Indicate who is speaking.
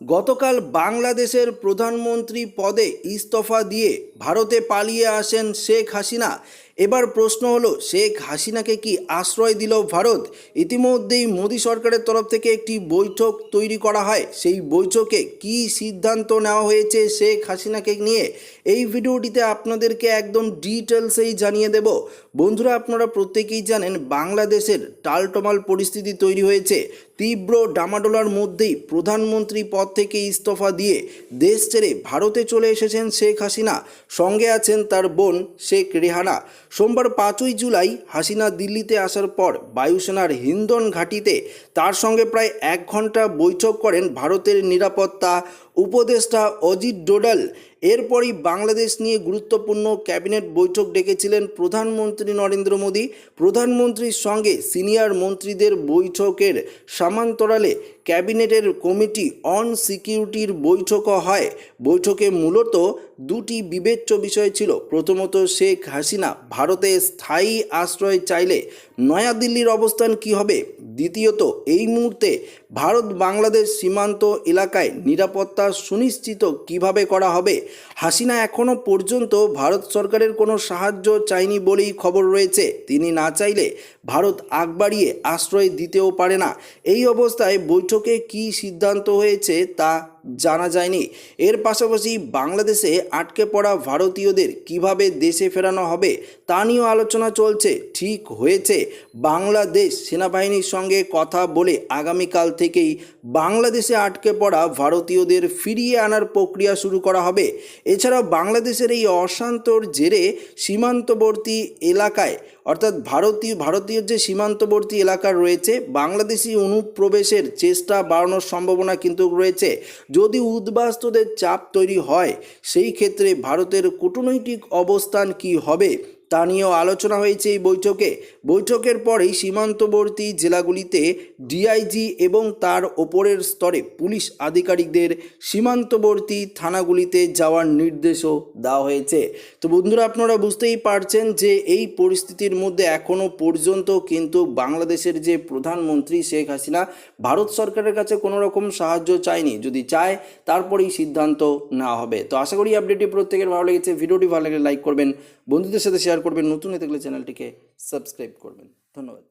Speaker 1: গতকাল বাংলাদেশের প্রধানমন্ত্রী পদে ইস্তফা দিয়ে ভারতে পালিয়ে আসেন শেখ হাসিনা। এবার প্রশ্ন হলো, শেখ হাসিনাকে কি আশ্রয় দিল ভারত? ইতিমধ্যেই মোদী সরকারের তরফ থেকে একটি বৈঠক তৈরি করা হয়। সেই বৈঠকে কি সিদ্ধান্ত নেওয়া হয়েছে শেখ হাসিনাকে নিয়ে? এই ভিডিওটিতে আপনাদেরকে একদম ডিটেলসেই জানিয়ে দেব। বন্ধুরা, আপনারা প্রত্যেকেই জানেন বাংলাদেশের টালটমাল পরিস্থিতি তৈরি হয়েছে। তীব্র ডামাডোলার মধ্যেই প্রধানমন্ত্রী পদ থেকে ইস্তফা দিয়ে দেশ ছেড়ে ভারতে চলে এসেছেন শেখ হাসিনা। সঙ্গে আছেন তার বোন শেখ রেহানা। সোমবার পাঁচই জুলাই হাসিনা দিল্লিতে আসার পর বায়ুসেনার হিন্দন ঘাঁটিতে তার সঙ্গে প্রায় এক ঘণ্টা বৈঠক করেন ভারতের নিরাপত্তা উপদেষ্টা অজিত ডোডাল। এরপরই বাংলাদেশ নিয়ে গুরুত্বপূর্ণ ক্যাবিনেট বৈঠক ডেকেছিলেন প্রধানমন্ত্রী নরেন্দ্র মোদী। প্রধানমন্ত্রীর সঙ্গে সিনিয়র মন্ত্রীদের বৈঠকের সমান্তরালে ক্যাবিনেটের কমিটি অন সিকিউরিটির বৈঠকও হয়। বৈঠকে মূলত দুটি বিবেচ্য বিষয় ছিল। প্রথমত, শেখ হাসিনা ভারতে স্থায়ী আশ্রয় চাইলে নয়াদিল্লির অবস্থান কি হবে? দ্বিতীয়ত, এই মুহূর্তে ভারত বাংলাদেশ সীমান্ত এলাকায় নিরাপত্তা সুনিশ্চিত কীভাবে করা হবে? হাসিনা এখনও পর্যন্ত ভারত সরকারের কোনো সাহায্য চায়নি বলেই খবর রয়েছে। তিনি না চাইলে ভারত আগ বাড়িয়ে আশ্রয় দিতেও পারে না। এই অবস্থায় বৈঠকে কী সিদ্ধান্ত হয়েছে তা জানা যায়নি। এর পাশাপাশি বাংলাদেশে আটকে পড়া ভারতীয়দের কীভাবে দেশে ফেরানো হবে তা নিয়েও আলোচনা চলছে। ঠিক হয়েছে, বাংলাদেশ সেনাবাহিনীর সঙ্গে কথা বলে আগামীকাল থেকেই বাংলাদেশে আটকে পড়া ভারতীয়দের ফিরিয়ে আনার প্রক্রিয়া শুরু করা হবে। এছাড়াও বাংলাদেশের এই অশান্তর জেরে সীমান্তবর্তী এলাকায়, অর্থাৎ ভারতীয় ভারতীয় যে সীমান্তবর্তী এলাকা রয়েছে, বাংলাদেশি অনুপ্রবেশের চেষ্টা বাড়ানোর সম্ভাবনা কিন্তু রয়েছে। যদি উদ্বাস্তুদের চাপ তৈরি হয় সেই ক্ষেত্রে ভারতের কূটনৈতিক অবস্থান কি হবে? তা নিয়েও আলোচনা হয়েছে এই বৈঠকে। বৈঠকের পরেই সীমান্তবর্তী জেলাগুলিতে ডিআইজি এবং তার ওপরের স্তরে পুলিশ আধিকারিকদের সীমান্তবর্তী থানাগুলিতে যাওয়ার নির্দেশও দেওয়া হয়েছে। তো বন্ধুরা, আপনারা বুঝতেই পারছেন যে এই পরিস্থিতির মধ্যে এখনও পর্যন্ত কিন্তু বাংলাদেশের যে প্রধানমন্ত্রী শেখ হাসিনা, ভারত সরকারের কাছে কোনো রকম সাহায্য চায়নি। যদি চায়, তারপরেই সিদ্ধান্ত নেওয়া হবে। তো আশা করি আপডেটটি প্রত্যেকের ভালো লেগেছে। ভিডিওটি ভালো লাগলে লাইক করবেন। বন্ধুদের সাথে শেয়ার করবেন নতুন হয়ে থাকলে চ্যানেলটিকে সাবস্ক্রাইব করবেন। ধন্যবাদ।